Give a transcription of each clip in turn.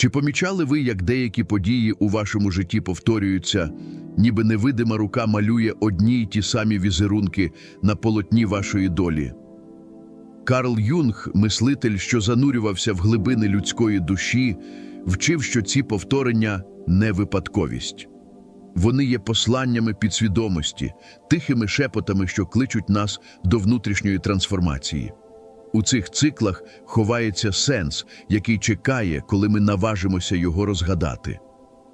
Чи помічали ви, як деякі події у вашому житті повторюються, ніби невидима рука малює одні й ті самі візерунки на полотні вашої долі? Карл Юнг, мислитель, що занурювався в глибини людської душі, вчив, що ці повторення не випадковість. Вони є посланнями підсвідомості, тихими шепотами, що кличуть нас до внутрішньої трансформації. У цих циклах ховається сенс, який чекає, коли ми наважимося його розгадати.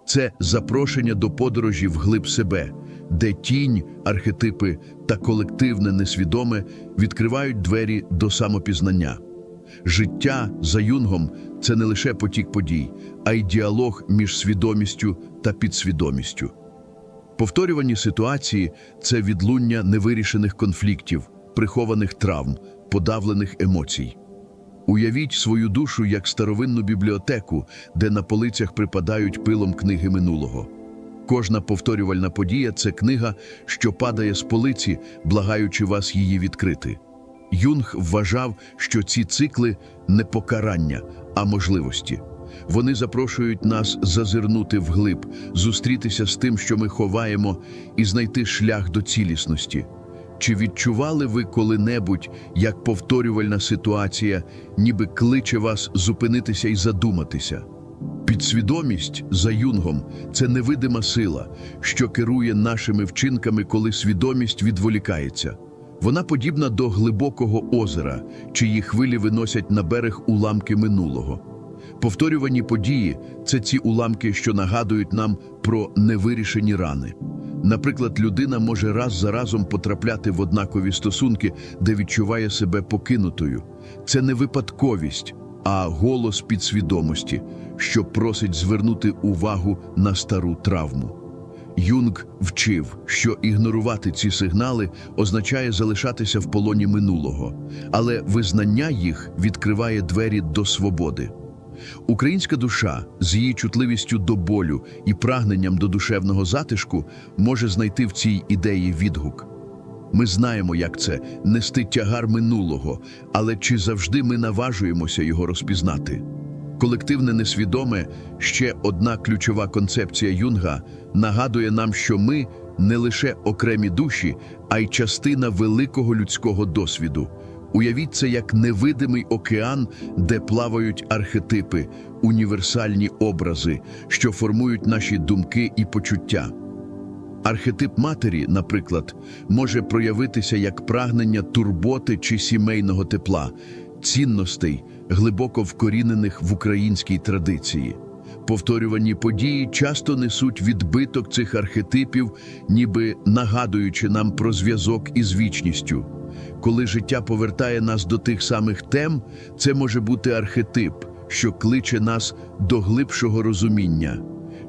Це запрошення до подорожі вглиб себе, де тінь, архетипи та колективне несвідоме відкривають двері до самопізнання. Життя за юнгом це не лише потік подій, а й діалог між свідомістю та підсвідомістю. Повторювані ситуації це відлуння невирішених конфліктів, прихованих травм, подавлених емоцій. Уявіть свою душу як старовинну бібліотеку, де на полицях припадають пилом книги минулого. Кожна повторювальна подія це книга, що падає з полиці, благаючи вас її відкрити. Юнг вважав, що ці цикли не покарання, а можливості. Вони запрошують нас зазирнути вглиб, зустрітися з тим, що ми ховаємо, і знайти шлях до цілісності. Чи відчували ви коли-небудь, як повторювальна ситуація, ніби кличе вас зупинитися і задуматися? Підсвідомість за юнгом це невидима сила, що керує нашими вчинками, коли свідомість відволікається. Вона подібна до глибокого озера, чиї хвилі виносять на берег уламки минулого. Повторювані події це ці уламки, що нагадують нам про невирішені рани. Наприклад, людина може раз за разом потрапляти в однакові стосунки, де відчуває себе покинутою. Це не випадковість, а голос підсвідомості, що просить звернути увагу на стару травму. Юнг вчив, що ігнорувати ці сигнали означає залишатися в полоні минулого, але визнання їх відкриває двері до свободи. Українська душа з її чутливістю до болю і прагненням до душевного затишку може знайти в цій ідеї відгук. Ми знаємо, як це нести тягар минулого, але чи завжди ми наважуємося його розпізнати? Колективне несвідоме, ще одна ключова концепція Юнга, нагадує нам, що ми не лише окремі душі, а й частина великого людського досвіду. Уявіть це як невидимий океан, де плавають архетипи, універсальні образи, що формують наші думки і почуття. Архетип матері, наприклад, може проявитися як прагнення турботи чи сімейного тепла, цінностей, глибоко вкорінених в українській традиції. Повторювані події часто несуть відбиток цих архетипів, ніби нагадуючи нам про зв'язок із вічністю. Коли життя повертає нас до тих самих тем, це може бути архетип, що кличе нас до глибшого розуміння.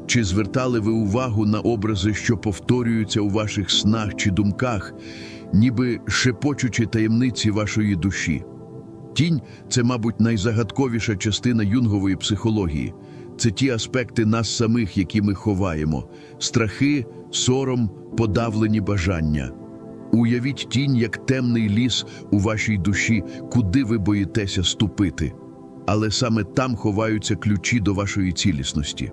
Чи звертали ви увагу на образи, що повторюються у ваших снах чи думках, ніби шепочучи таємниці вашої душі? Тінь це, мабуть, найзагадковіша частина юнгової психології. Це ті аспекти нас самих, які ми ховаємо: страхи, сором, подавлені бажання. Уявіть тінь як темний ліс у вашій душі, куди ви боїтеся ступити. Але саме там ховаються ключі до вашої цілісності.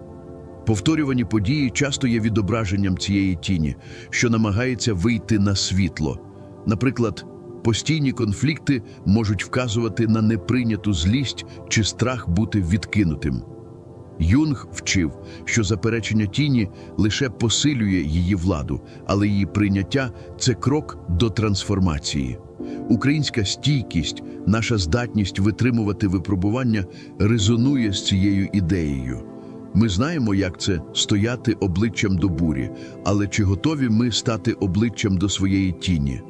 Повторювані події часто є відображенням цієї тіні, що намагається вийти на світло. Наприклад, постійні конфлікти можуть вказувати на неприйняту злість чи страх бути відкинутим. Юнг вчив, що заперечення тіні лише посилює її владу, але її прийняття це крок до трансформації. Українська стійкість, наша здатність витримувати випробування резонує з цією ідеєю. Ми знаємо, як це стояти обличчям до бурі, але чи готові ми стати обличчям до своєї тіні?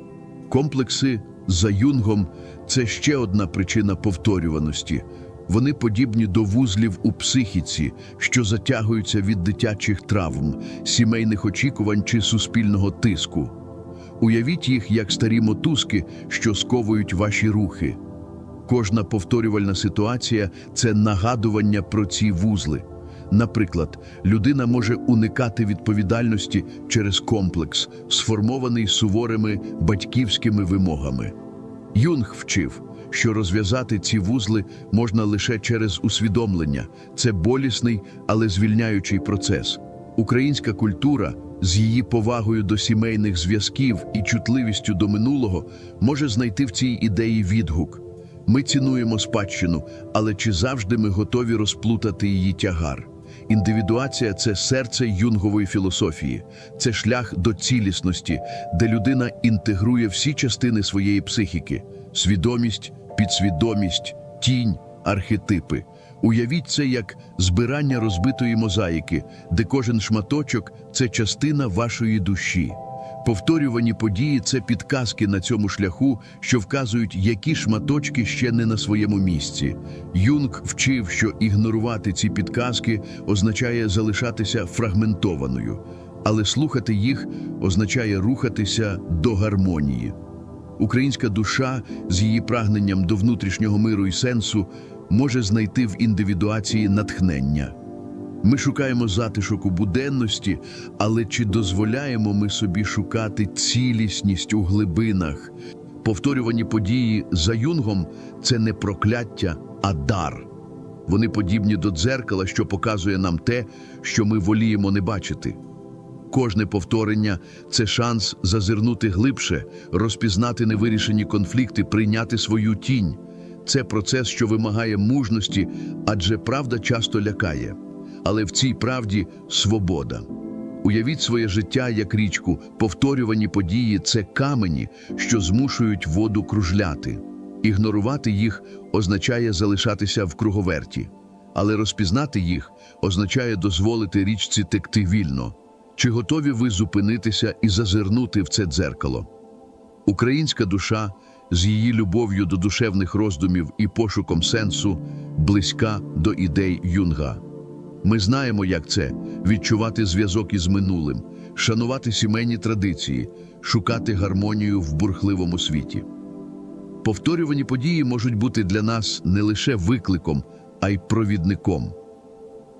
Комплекси за юнгом це ще одна причина повторюваності. Вони подібні до вузлів у психіці, що затягуються від дитячих травм, сімейних очікувань чи суспільного тиску. Уявіть їх як старі мотузки, що сковують ваші рухи. Кожна повторювальна ситуація це нагадування про ці вузли. Наприклад, людина може уникати відповідальності через комплекс, сформований суворими батьківськими вимогами. Юнг вчив, що розв'язати ці вузли можна лише через усвідомлення. Це болісний, але звільняючий процес. Українська культура з її повагою до сімейних зв'язків і чутливістю до минулого може знайти в цій ідеї відгук. Ми цінуємо спадщину, але чи завжди ми готові розплутати її тягар? Індивідуація це серце юнгової філософії, це шлях до цілісності, де людина інтегрує всі частини своєї психіки: свідомість, підсвідомість, тінь, архетипи. Уявіть це як збирання розбитої мозаїки, де кожен шматочок це частина вашої душі. Повторювані події це підказки на цьому шляху, що вказують, які шматочки ще не на своєму місці. Юнг вчив, що ігнорувати ці підказки означає залишатися фрагментованою, але слухати їх означає рухатися до гармонії. Українська душа з її прагненням до внутрішнього миру і сенсу може знайти в індивідуації натхнення. Ми шукаємо затишок у буденності, але чи дозволяємо ми собі шукати цілісність у глибинах? Повторювані події за юнгом це не прокляття, а дар. Вони подібні до дзеркала, що показує нам те, що ми воліємо не бачити. Кожне повторення це шанс зазирнути глибше, розпізнати невирішені конфлікти, прийняти свою тінь. Це процес, що вимагає мужності, адже правда часто лякає. Але в цій правді свобода. Уявіть своє життя як річку, повторювані події це камені, що змушують воду кружляти. Ігнорувати їх означає залишатися в круговерті, але розпізнати їх означає дозволити річці текти вільно. Чи готові ви зупинитися і зазирнути в це дзеркало? Українська душа з її любов'ю до душевних роздумів і пошуком сенсу близька до ідей юнга. Ми знаємо, як це відчувати зв'язок із минулим, шанувати сімейні традиції, шукати гармонію в бурхливому світі. Повторювані події можуть бути для нас не лише викликом, а й провідником.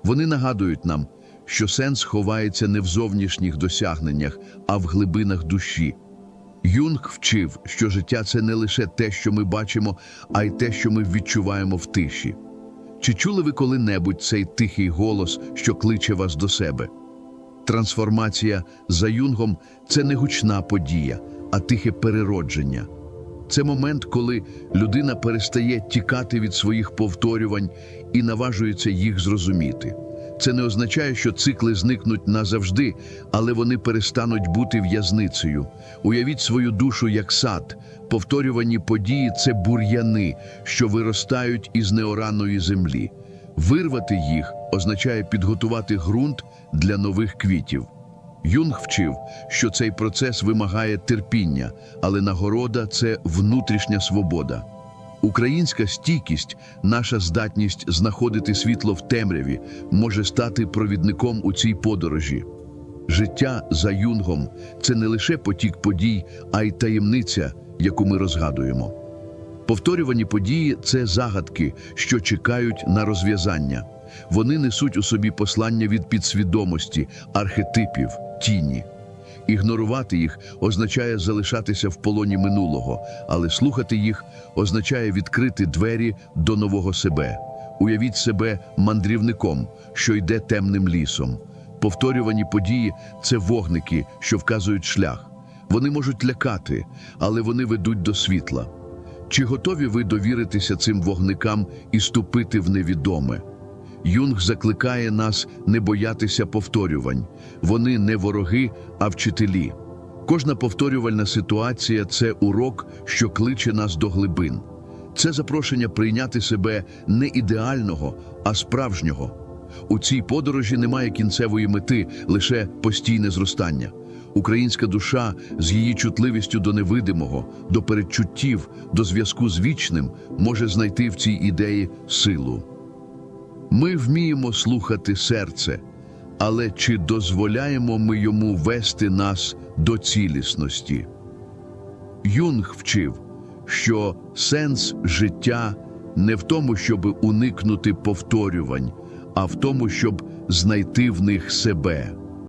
Вони нагадують нам, що сенс ховається не в зовнішніх досягненнях, а в глибинах душі. Юнг вчив, що життя це не лише те, що ми бачимо, а й те, що ми відчуваємо в тиші. Чи чули ви коли-небудь цей тихий голос, що кличе вас до себе? Трансформація за юнгом це не гучна подія, а тихе переродження. Це момент, коли людина перестає тікати від своїх повторювань і наважується їх зрозуміти. Це не означає, що цикли зникнуть назавжди, але вони перестануть бути в'язницею. Уявіть свою душу як сад. Повторювані події це бур'яни, що виростають із неораної землі. Вирвати їх означає підготувати ґрунт для нових квітів. Юнг вчив, що цей процес вимагає терпіння, але нагорода це внутрішня свобода. Українська стійкість, наша здатність знаходити світло в темряві, може стати провідником у цій подорожі. Життя за юнгом це не лише потік подій, а й таємниця, яку ми розгадуємо. Повторювані події це загадки, що чекають на розв'язання. Вони несуть у собі послання від підсвідомості, архетипів, тіні. Ігнорувати їх означає залишатися в полоні минулого, але слухати їх означає відкрити двері до нового себе. Уявіть себе мандрівником, що йде темним лісом. Повторювані події це вогники, що вказують шлях. Вони можуть лякати, але вони ведуть до світла. Чи готові ви довіритися цим вогникам і ступити в невідоме? Юнг закликає нас не боятися повторювань. Вони не вороги, а вчителі. Кожна повторювальна ситуація це урок, що кличе нас до глибин. Це запрошення прийняти себе не ідеального, а справжнього. У цій подорожі немає кінцевої мети, лише постійне зростання. Українська душа з її чутливістю до невидимого, до передчуттів, до зв'язку з вічним може знайти в цій ідеї силу. Ми вміємо слухати серце, але чи дозволяємо ми йому вести нас до цілісності? Юнг вчив, що сенс життя не в тому, щоб уникнути повторювань, а в тому, щоб знайти в них себе.